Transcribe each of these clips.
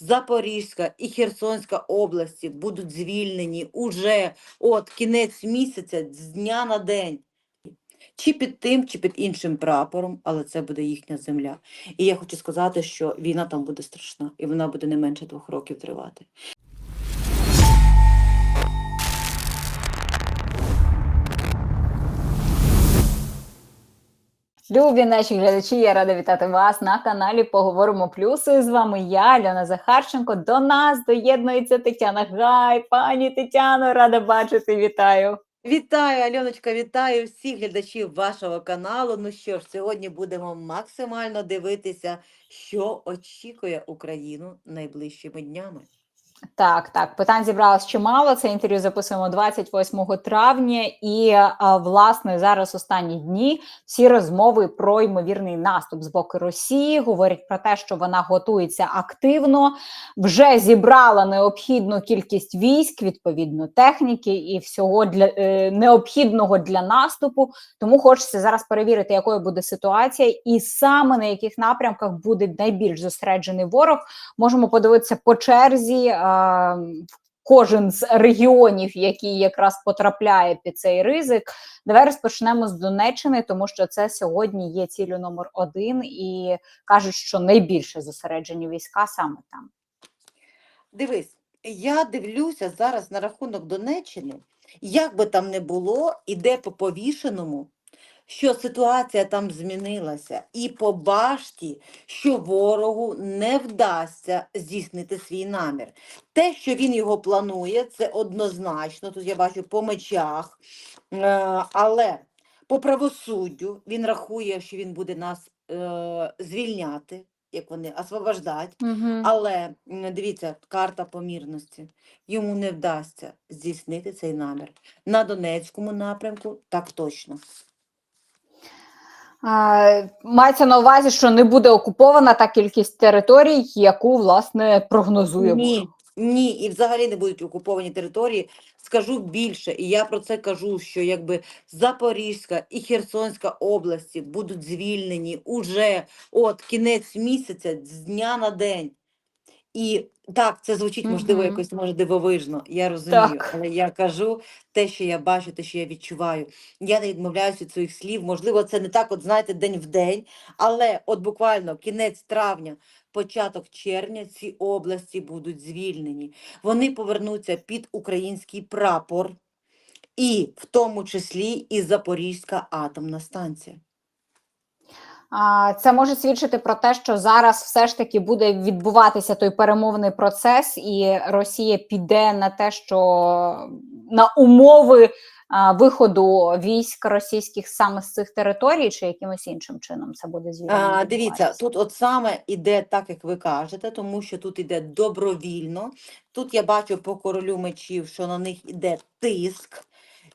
Запорізька і Херсонська області будуть звільнені уже от кінець місяця з дня на день. Чи під тим, чи під іншим прапором, але це буде їхня земля. І я хочу сказати, що війна там буде страшна, і вона буде не менше двох років тривати. Любі наші глядачі, я рада вітати вас на каналі Поговоримо Плюси. З вами я, Альона Захарченко. До нас доєднується Тетяна Гай. Пані Тетяно, рада бачити. Вітаю. Вітаю, Альоночка, вітаю всіх глядачів вашого каналу. Ну що ж, сьогодні будемо максимально дивитися, що очікує Україну найближчими днями. Так, так, питань зібралось чимало. Це інтерв'ю записуємо 28 травня, і власне зараз останні дні всі розмови про ймовірний наступ з боку Росії говорять про те, що вона готується активно, вже зібрала необхідну кількість військ, відповідно техніки і всього для е, необхідного для наступу. Тому хочеться зараз перевірити, якою буде ситуація, і саме на яких напрямках буде найбільш зосереджений ворог. Можемо подивитися по черзі. Кожен з регіонів, який якраз потрапляє під цей ризик, давай розпочнемо з Донеччини, тому що це сьогодні є цілю номер один, і кажуть, що найбільше зосереджені війська саме там. Дивись, я дивлюся зараз на рахунок Донеччини, як би там не було, іде по повішеному, що ситуація там змінилася, і по башті, що ворогу не вдасться здійснити свій намір. Те, що він його планує, це однозначно. Тут я бачу по мечах, е, але по правосуддю він рахує, що він буде нас е, звільняти, як вони освобождати. Угу. Але дивіться, карта помірності. Йому не вдасться здійснити цей намір. На Донецькому напрямку так точно. Мається на увазі, що не буде окупована та кількість територій, яку власне прогнозуємо. Ні, ні, і взагалі не будуть окуповані території. Скажу більше, і я про це кажу, що якби Запорізька і Херсонська області будуть звільнені уже от кінець місяця з дня на день. І так, це звучить, можливо, Мгм. якось може дивовижно, я розумію, Так. але я кажу те, що я бачу, те, що я відчуваю. Я не відмовляюся від своїх слів. Можливо, це не так, от знаєте, день в день, але от буквально кінець травня, початок червня ці області будуть звільнені. Вони повернуться під український прапор, і в тому числі і Запорізька атомна станція. Це може свідчити про те, що зараз все ж таки буде відбуватися той перемовний процес, і Росія піде на те, що на умови виходу військ російських саме з цих територій, чи якимось іншим чином це буде звільнено. Дивіться, тут от саме іде так, як ви кажете, тому що тут іде добровільно. Тут я бачу по королю мечів, що на них іде тиск,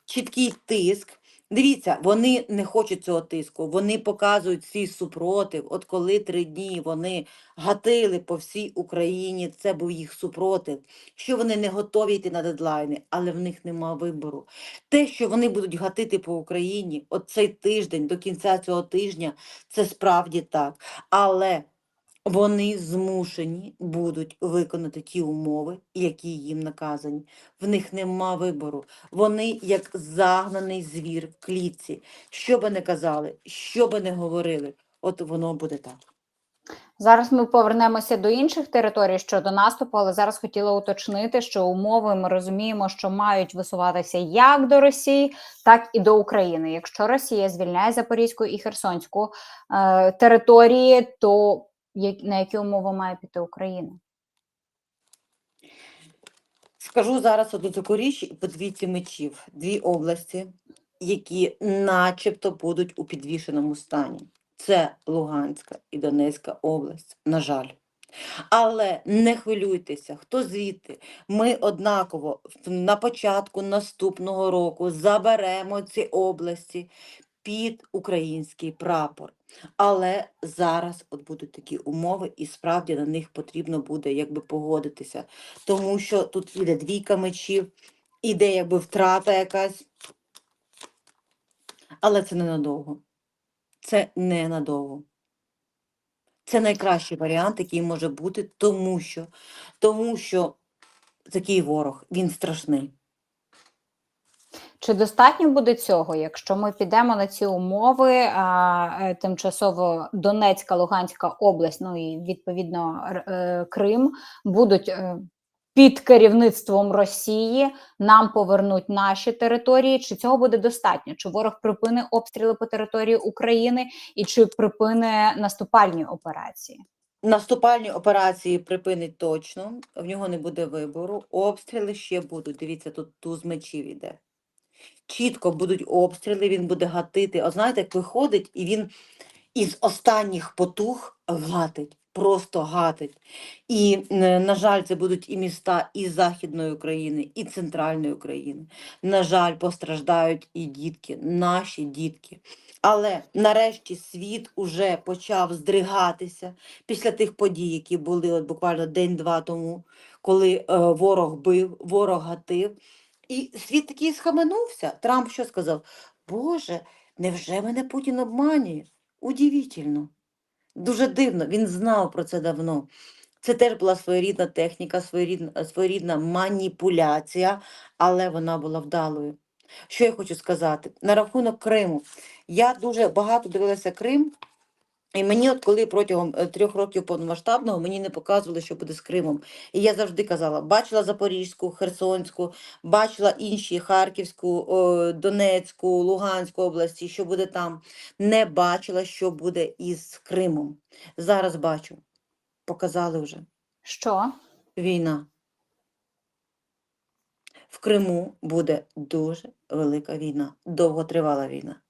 чіткий тиск. Дивіться, вони не хочуть цього тиску, вони показують свій супротив. От коли три дні вони гатили по всій Україні, це був їх супротив, що вони не готові йти на дедлайни, але в них нема вибору. Те, що вони будуть гатити по Україні, от цей тиждень, до кінця цього тижня, це справді так. Але вони змушені будуть виконати ті умови, які їм наказані. В них нема вибору. Вони як загнаний звір в клітці. Що би не казали, що би не говорили, от воно буде так. Зараз ми повернемося до інших територій щодо наступу, але зараз хотіла уточнити, що умови ми розуміємо, що мають висуватися як до Росії, так і до України. Якщо Росія звільняє Запорізьку і Херсонську е, території, то на які умови має піти Україна? Скажу зараз одну таку річ і по двійці мечів. Дві області, які начебто будуть у підвішеному стані. Це Луганська і Донецька область, на жаль. Але не хвилюйтеся, хто звідти. Ми однаково на початку наступного року заберемо ці області під український прапор. Але зараз от будуть такі умови, і справді на них потрібно буде якби погодитися. Тому що тут іде двійка мечів, іде якби втрата якась. Але це ненадовго. Це ненадовго. Це найкращий варіант, який може бути, тому що, тому що такий ворог, він страшний. Чи достатньо буде цього, якщо ми підемо на ці умови, а, е, тимчасово Донецька, Луганська область, ну і відповідно е, Крим будуть е, під керівництвом Росії, нам повернуть наші території? Чи цього буде достатньо? Чи ворог припине обстріли по території України і чи припине наступальні операції? Наступальні операції припинить точно, в нього не буде вибору. Обстріли ще будуть. Дивіться, тут туз мечів іде. Чітко будуть обстріли, він буде гатити. От знаєте, як виходить, і він із останніх потуг гатить, просто гатить. І, на жаль, це будуть і міста і Західної України, і Центральної України. На жаль, постраждають і дітки, наші дітки. Але нарешті світ уже почав здригатися після тих подій, які були от буквально день-два тому, коли е, ворог бив, ворог гатив. І світ такий схаменувся. Трамп що сказав? Боже, невже мене Путін обманює? Удивительно. Дуже дивно, він знав про це давно. Це теж була своєрідна техніка, своєрідна, своєрідна маніпуляція, але вона була вдалою. Що я хочу сказати? На рахунок Криму. Я дуже багато дивилася Крим, і мені, от коли протягом е, трьох років повномасштабного мені не показували, що буде з Кримом. І я завжди казала: бачила Запорізьку, Херсонську, бачила інші Харківську, Донецьку, Луганську області, що буде там. Не бачила, що буде із Кримом. Зараз бачу. Показали вже Що? війна. В Криму буде дуже велика війна, довготривала війна.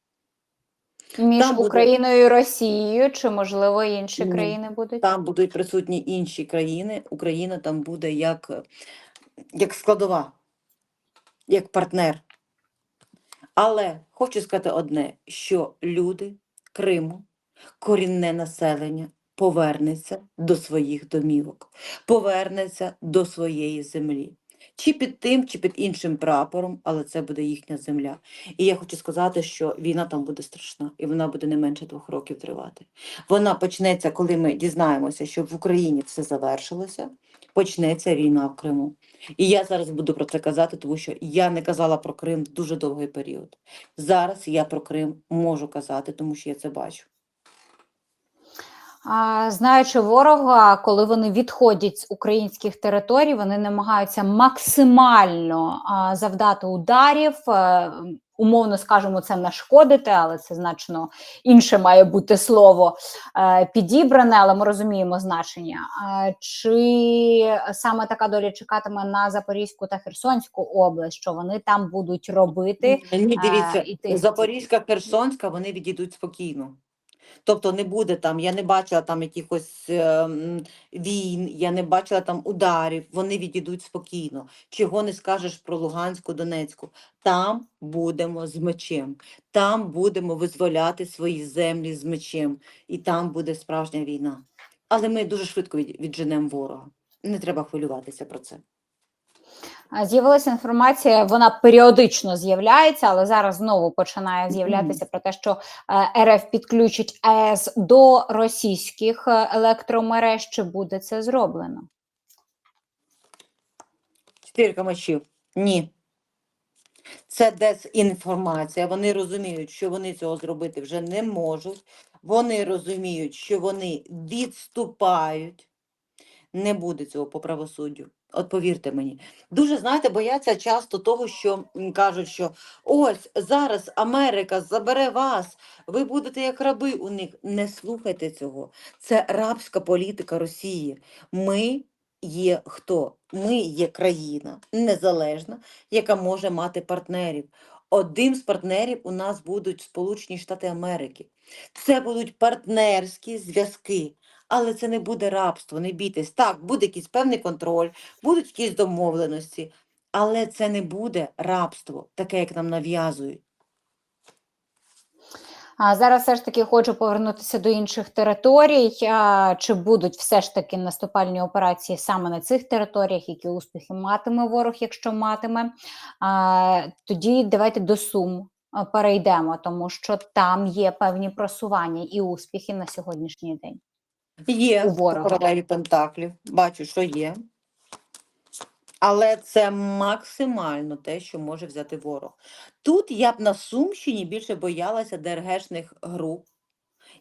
Між Там буде- Україною і Росією, чи можливо інші країни будуть? Там будуть присутні інші країни. Україна там буде як, як складова, як партнер. Але хочу сказати одне: що люди Криму, корінне населення, повернеться до своїх домівок, повернеться до своєї землі. Чи під тим, чи під іншим прапором, але це буде їхня земля. І я хочу сказати, що війна там буде страшна, і вона буде не менше двох років тривати. Вона почнеться, коли ми дізнаємося, що в Україні все завершилося, почнеться війна в Криму. І я зараз буду про це казати, тому що я не казала про Крим дуже довгий період. Зараз я про Крим можу казати, тому що я це бачу. Знаючи ворога, коли вони відходять з українських територій, вони намагаються максимально завдати ударів. е, Умовно скажемо, це нашкодити, але це значно інше має бути слово е, підібране, але ми розуміємо значення. Чи саме така доля чекатиме на Запорізьку та Херсонську область, що вони там будуть робити? Ні, дивіться. Запорізька, Херсонська, вони відійдуть спокійно. Тобто не буде там, я не бачила там якихось ем, війн, я не бачила там ударів, вони відійдуть спокійно. Чого не скажеш про Луганську, Донецьку? Там будемо з мечем, там будемо визволяти свої землі з мечем, і там буде справжня війна. Але ми дуже швидко відженемо ворога. Не треба хвилюватися про це. З'явилася інформація, вона періодично з'являється, але зараз знову починає з'являтися про те, що е, РФ підключить АЕС до російських е, електромереж. Чи буде це зроблено? Чотирка мечів. Ні. Це дезінформація. Вони розуміють, що вони цього зробити вже не можуть. Вони розуміють, що вони відступають. Не буде цього по правосуддю. От повірте мені. Дуже, знаєте, бояться часто того, що кажуть, що ось зараз Америка забере вас, ви будете як раби у них. Не слухайте цього. Це рабська політика Росії. Ми є хто? Ми є країна незалежна, яка може мати партнерів. Один з партнерів у нас будуть Сполучені Штати Америки. Це будуть партнерські зв'язки, але це не буде рабство, не бійтесь. Так, буде якийсь певний контроль, будуть якісь домовленості, але це не буде рабство, таке, як нам нав'язують. А зараз все ж таки хочу повернутися до інших територій. А, Чи будуть все ж таки наступальні операції саме на цих територіях, які успіхи матиме ворог, якщо матиме? А, Тоді давайте до Сум перейдемо, тому що там є певні просування і успіхи на сьогоднішній день. Є у ворога? королеві Пентаклів. Бачу, що є. Але це максимально те, що може взяти ворог. Тут я б на Сумщині більше боялася ДРГшних груп,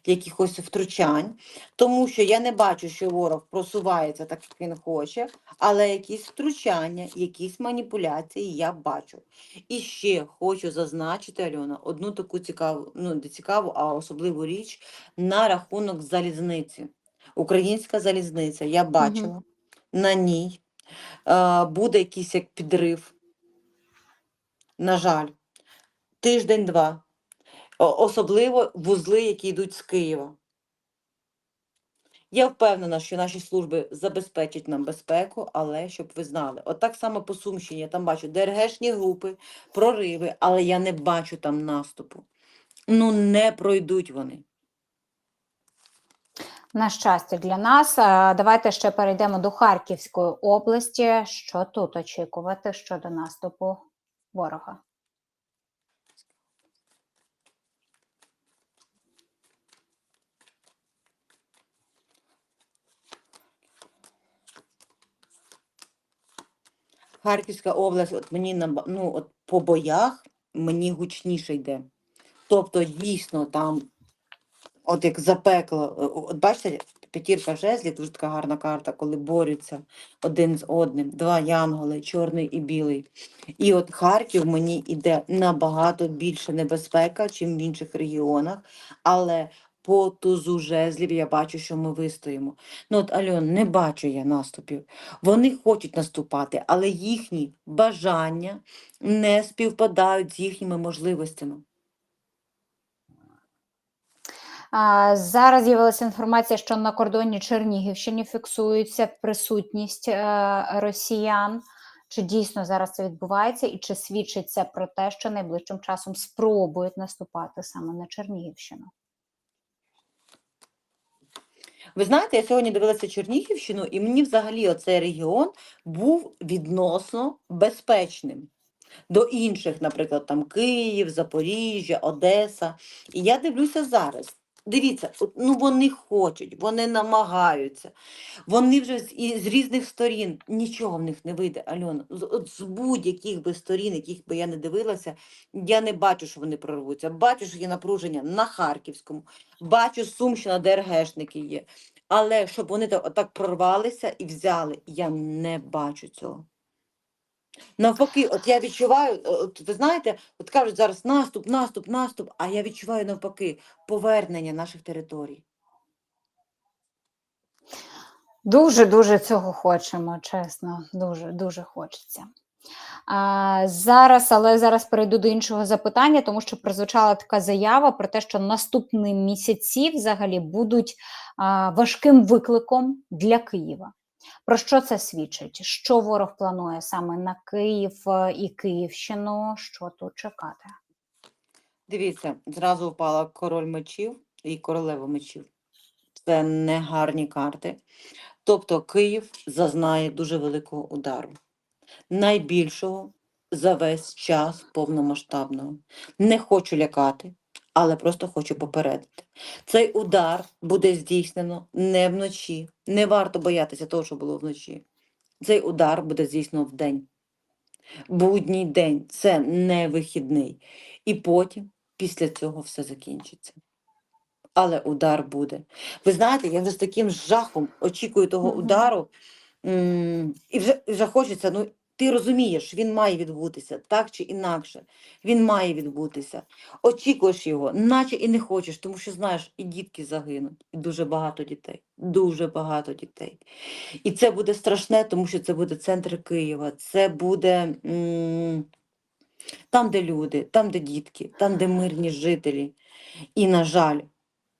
якихось втручань, тому що я не бачу, що ворог просувається так, як він хоче, але якісь втручання, якісь маніпуляції я бачу. І ще хочу зазначити, Альона, одну таку цікаву, ну не цікаву, а особливу річ на рахунок залізниці. Українська залізниця, я бачила на ній е, буде якийсь як підрив. На жаль, тиждень-два. Особливо вузли, які йдуть з Києва. Я впевнена, що наші служби забезпечать нам безпеку, але щоб ви знали, от так само по Сумщині, я там бачу ДРГшні групи, прориви, але я не бачу там наступу. Ну, не пройдуть вони. На щастя для нас. Е, Давайте ще перейдемо до Харківської області. Що тут очікувати щодо наступу ворога? Харківська область, от мені наба- ну, от по боях мені гучніше йде. Тобто, дійсно, там, от як запекло, е, от бачите, п'ятірка жезлів, дуже така гарна карта, коли борються один з одним, два янголи, чорний і білий. І от Харків мені йде набагато більше небезпека, чим в інших регіонах, але по тузу жезлів я бачу, що ми вистоїмо. Ну от Альон, не бачу я наступів. Вони хочуть наступати, але їхні бажання не співпадають з їхніми можливостями. А, Зараз з'явилася інформація, що на кордоні Чернігівщини фіксується присутність е, росіян. Чи дійсно зараз це відбувається, і чи свідчить це про те, що найближчим часом спробують наступати саме на Чернігівщину? Ви знаєте, я сьогодні дивилася Чернігівщину, і мені взагалі оцей регіон був відносно безпечним до інших, наприклад, там Київ, Запоріжжя, Одеса. І я дивлюся зараз. Дивіться, ну вони хочуть, вони намагаються, вони вже з, і з різних сторін нічого в них не вийде, Альона. З, з будь-яких би сторін, яких би я не дивилася, я не бачу, що вони прорвуться. Бачу, що є напруження на Харківському, бачу Сумщина, ДРГшники є. Але щоб вони так, отак прорвалися і взяли, я не бачу цього. Навпаки, от я відчуваю, е, от ви знаєте, от кажуть зараз наступ, наступ, наступ, а я відчуваю навпаки повернення наших територій. Дуже дуже цього хочемо, чесно, дуже дуже хочеться. А, зараз, але зараз перейду до іншого запитання, тому що прозвучала така заява про те, що наступні місяці взагалі будуть а, важким викликом для Києва. Про що це свідчить? Що ворог планує саме на Київ е, і Київщину? Що тут чекати? Дивіться, зразу впала король мечів і королева мечів. Це не гарні карти. Тобто Київ зазнає дуже великого удару. Найбільшого за весь час повномасштабного. Не хочу лякати, але просто хочу попередити. Цей удар буде здійснено не вночі. Не варто боятися того, що було вночі. Цей удар буде здійснено вдень. Будній день це не вихідний. І потім, після цього, все закінчиться. Але удар буде. Ви знаєте, я вже з таким жахом очікую того удару, і вже, вже хочеться, ну ти розумієш, він має відбутися, так чи інакше. Він має відбутися. Очікуєш його, наче і не хочеш, тому що знаєш, і дітки загинуть, і дуже багато дітей, дуже багато дітей. І це буде страшне, тому що це буде центр Києва, це буде там, де люди, там, де дітки, там, де мирні жителі. І, на жаль,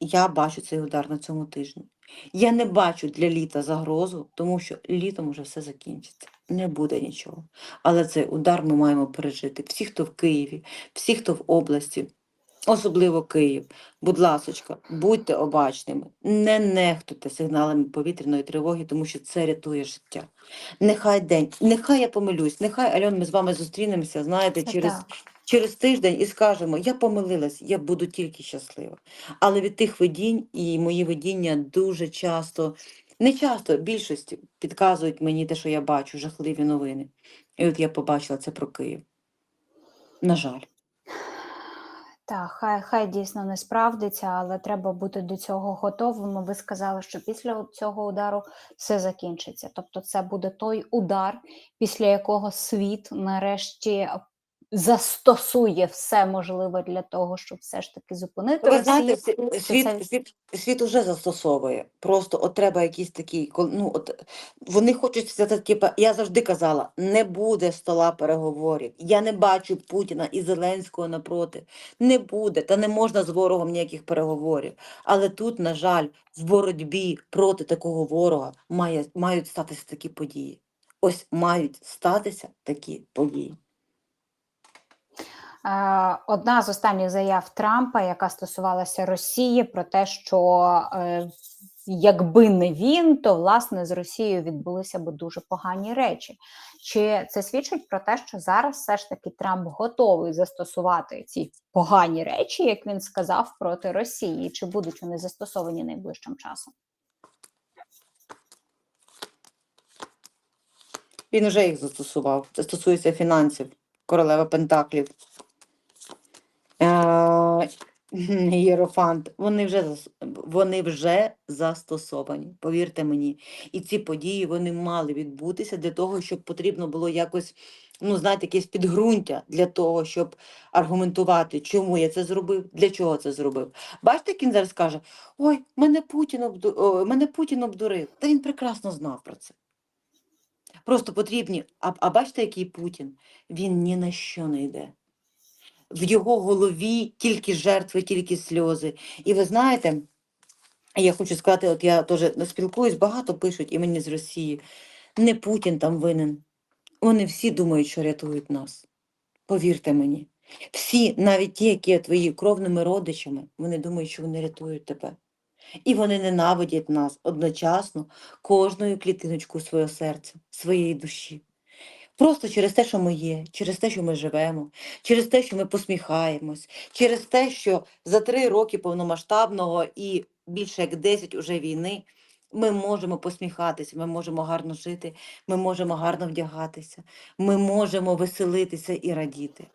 я бачу цей удар на цьому тижні. Я не бачу для літа загрозу, тому що літом уже все закінчиться. Не буде нічого. Але цей удар ми маємо пережити. Всі, хто в Києві, всі, хто в області, особливо Київ. Будь ласочка, будьте обачними, не нехтуйте сигналами повітряної тривоги, тому що це рятує життя. Нехай день, нехай я помилюсь, нехай Альон, ми з вами зустрінемося, знаєте, через через тиждень і скажемо, я помилилась, я буду тільки щаслива. Але від тих видінь і мої видіння дуже часто, не часто, більшості підказують мені те, що я бачу, жахливі новини. І от я побачила це про Київ. На жаль. Так, хай, хай дійсно не справдиться, але треба бути до цього готовими. Ви сказали, що після цього удару все закінчиться. Тобто, це буде той удар, після якого світ нарешті застосує все можливе для того, щоб все ж таки зупинити Ви знаєте, Росію. світ, світ, світ уже застосовує. Просто от треба якісь такі, ну от вони хочуть сказати, типа, я завжди казала, не буде стола переговорів. Я не бачу Путіна і Зеленського напроти. Не буде, та не можна з ворогом ніяких переговорів. Але тут, на жаль, в боротьбі проти такого ворога має, мають статися такі події. Ось мають статися такі події. Е, Одна з останніх заяв Трампа, яка стосувалася Росії, про те, що е, якби не він, то власне з Росією відбулися б дуже погані речі. Чи це свідчить про те, що зараз все ж таки Трамп готовий застосувати ці погані речі, як він сказав, проти Росії? Чи будуть вони застосовані найближчим часом? Він вже їх застосував. Це стосується фінансів. Королева Пентаклів. Е, Єрофант. Вони вже, вони вже застосовані, повірте мені. І ці події вони мали відбутися для того, щоб потрібно було якось, ну, знаєте, якесь підґрунтя для того, щоб аргументувати, чому я це зробив, для чого це зробив. Бачите, він зараз каже: ой, мене Путін, обду... о, мене Путін обдурив. Та він прекрасно знав про це. Просто потрібні. А, а бачите, який Путін? Він ні на що не йде. В його голові тільки жертви, тільки сльози. І ви знаєте, я хочу сказати, от я теж спілкуюсь, багато пишуть і мені з Росії. Не Путін там винен. Вони всі думають, що рятують нас. Повірте мені. Всі, навіть ті, які є твої кровними родичами, вони думають, що вони рятують тебе. І вони ненавидять нас одночасно кожною клітиночкою свого серця, своєї душі. Просто через те, що ми є, через те, що ми живемо, через те, що ми посміхаємось, через те, що за три роки повномасштабного і більше як 10 уже війни ми можемо посміхатися, ми можемо гарно жити, ми можемо гарно вдягатися, ми можемо веселитися і радіти.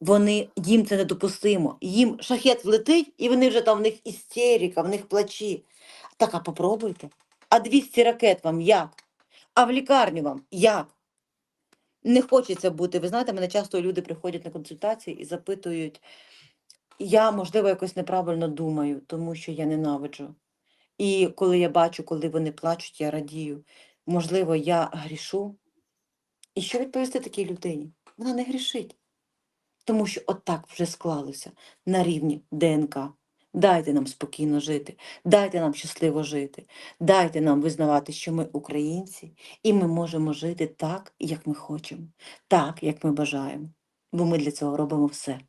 Вони їм це недопустимо. Їм шахет влетить, і вони вже там в них істерика, в них плачі. Так, а попробуйте. А 200 ракет вам як? А в лікарню вам як? Не хочеться бути. Ви знаєте, мене часто люди приходять на консультації і запитують, я, можливо, якось неправильно думаю, тому що я ненавиджу. І коли я бачу, коли вони плачуть, я радію. Можливо, я грішу. І що відповісти такій людині? Вона не грішить. Тому що отак вже склалося на рівні ДНК. Дайте нам спокійно жити, дайте нам щасливо жити, дайте нам визнавати, що ми українці, і ми можемо жити так, як ми хочемо, так, як ми бажаємо. Бо ми для цього робимо все.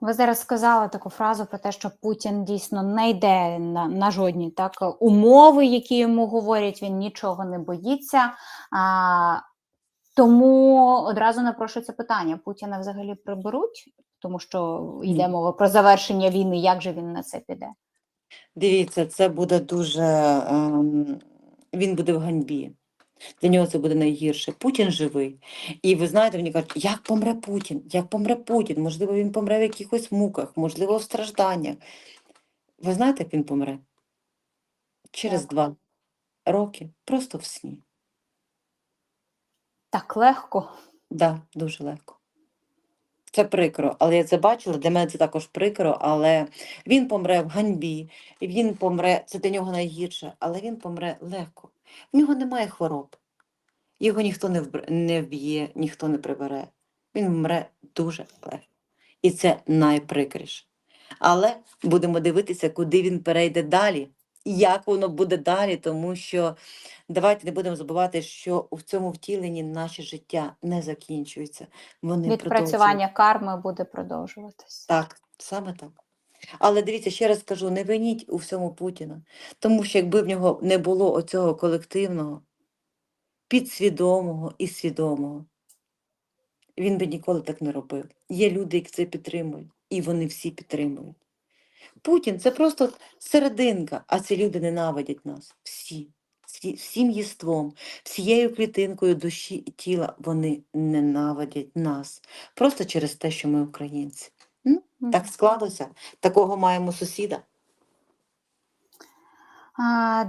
Ви зараз сказали таку фразу про те, що Путін дійсно не йде на, на жодні так умови, які йому говорять. Він нічого не боїться. А, тому одразу напрошується питання: Путіна взагалі приберуть, тому що йде мова про завершення війни. Як же він на це піде? Дивіться, це буде дуже. ем, він буде в ганьбі. Для нього це буде найгірше. Путін живий. І ви знаєте, мені кажуть, як помре Путін? Як помре Путін? Можливо, він помре в якихось муках, можливо, в стражданнях. Ви знаєте, як він помре? Через Як? два роки, просто в сні. Так легко. Да, дуже легко. Це прикро, але я це бачила, для мене це також прикро, але він помре в ганьбі, він помре, це для нього найгірше, але він помре легко. В нього немає хвороб. Його ніхто не вбр- не вб'є, ніхто не прибере. Він вмре дуже легко. І це найприкріше. Але будемо дивитися, куди він перейде далі, як воно буде далі, тому що давайте не будемо забувати, що в цьому втіленні наше життя не закінчується. Вони. Відпрацювання карми буде продовжуватись. Так, саме так. Але дивіться, ще раз кажу, не виніть у всьому Путіна, тому що якби в нього не було оцього колективного, підсвідомого і свідомого, він би ніколи так не робив. Є люди, які це підтримують, і вони всі підтримують. Путін це просто серединка, а ці люди ненавидять нас. Всі, всі всім єством, всією клітинкою душі і тіла вони ненавидять нас. Просто через те, що ми українці. Ну, так склалося. Такого маємо сусіда.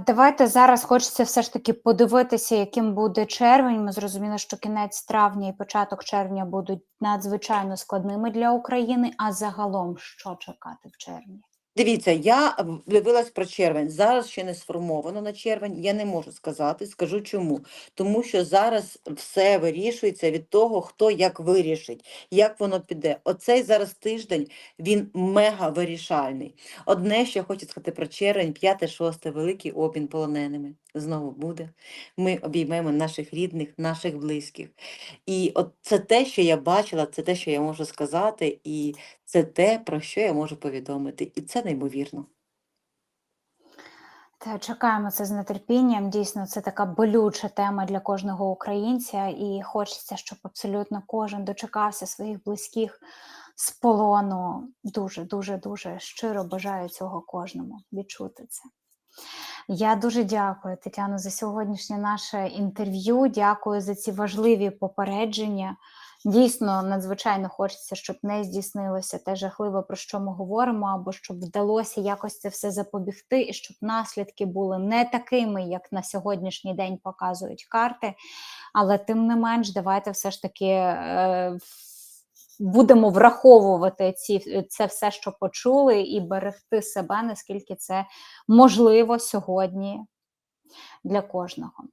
Давайте зараз хочеться все ж таки подивитися, яким буде червень. Ми зрозуміли, що кінець травня і початок червня будуть надзвичайно складними для України. А загалом що чекати в червні? Дивіться, я дивилась про червень. Зараз ще не сформовано на червень. Я не можу сказати. Скажу чому. Тому що зараз все вирішується від того, хто як вирішить, як воно піде. Оцей зараз тиждень він мега вирішальний. Одне, я хочу сказати про червень, 5-6, великий обмін полоненими. Знову буде. Ми обіймемо наших рідних, наших близьких. І от це те, що я бачила, це те, що я можу сказати, і це те, про що я можу повідомити. І це неймовірно. Та чекаємо це з нетерпінням. Дійсно, це така болюча тема для кожного українця, і хочеться, щоб абсолютно кожен дочекався своїх близьких з полону. Дуже, дуже, дуже щиро бажаю цього кожному відчути це. Я дуже дякую, Тетяно, за сьогоднішнє наше інтерв'ю. Дякую за ці важливі попередження. Дійсно, надзвичайно хочеться, щоб не здійснилося те жахливе, про що ми говоримо, або щоб вдалося якось це все запобігти, і щоб наслідки були не такими, як на сьогоднішній день показують карти. Але тим не менш, давайте все ж таки е, будемо враховувати ці, це все, що почули, і берегти себе, наскільки це можливо сьогодні для кожного.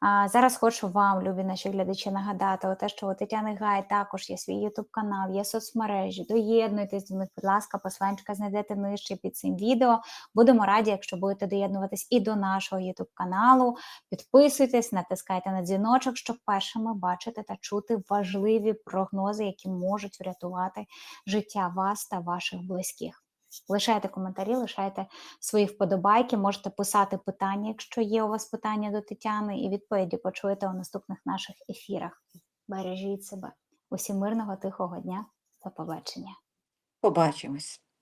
А зараз хочу вам, любі наші глядачі, нагадати те, що у Тетяни Гай також є свій Ютуб канал, є соцмережі. Доєднуйтесь до них, будь ласка, посланчика знайдете нижче під цим відео. Будемо раді, якщо будете доєднуватись і до нашого Ютуб каналу. Підписуйтесь, натискайте на дзвіночок, щоб першими бачити та чути важливі прогнози, які можуть врятувати життя вас та ваших близьких. Лишайте коментарі, лишайте свої вподобайки, можете писати питання, якщо є у вас питання до Тетяни, і відповіді почуєте у наступних наших ефірах. Бережіть себе. Усім мирного, тихого дня. До побачення. Побачимось.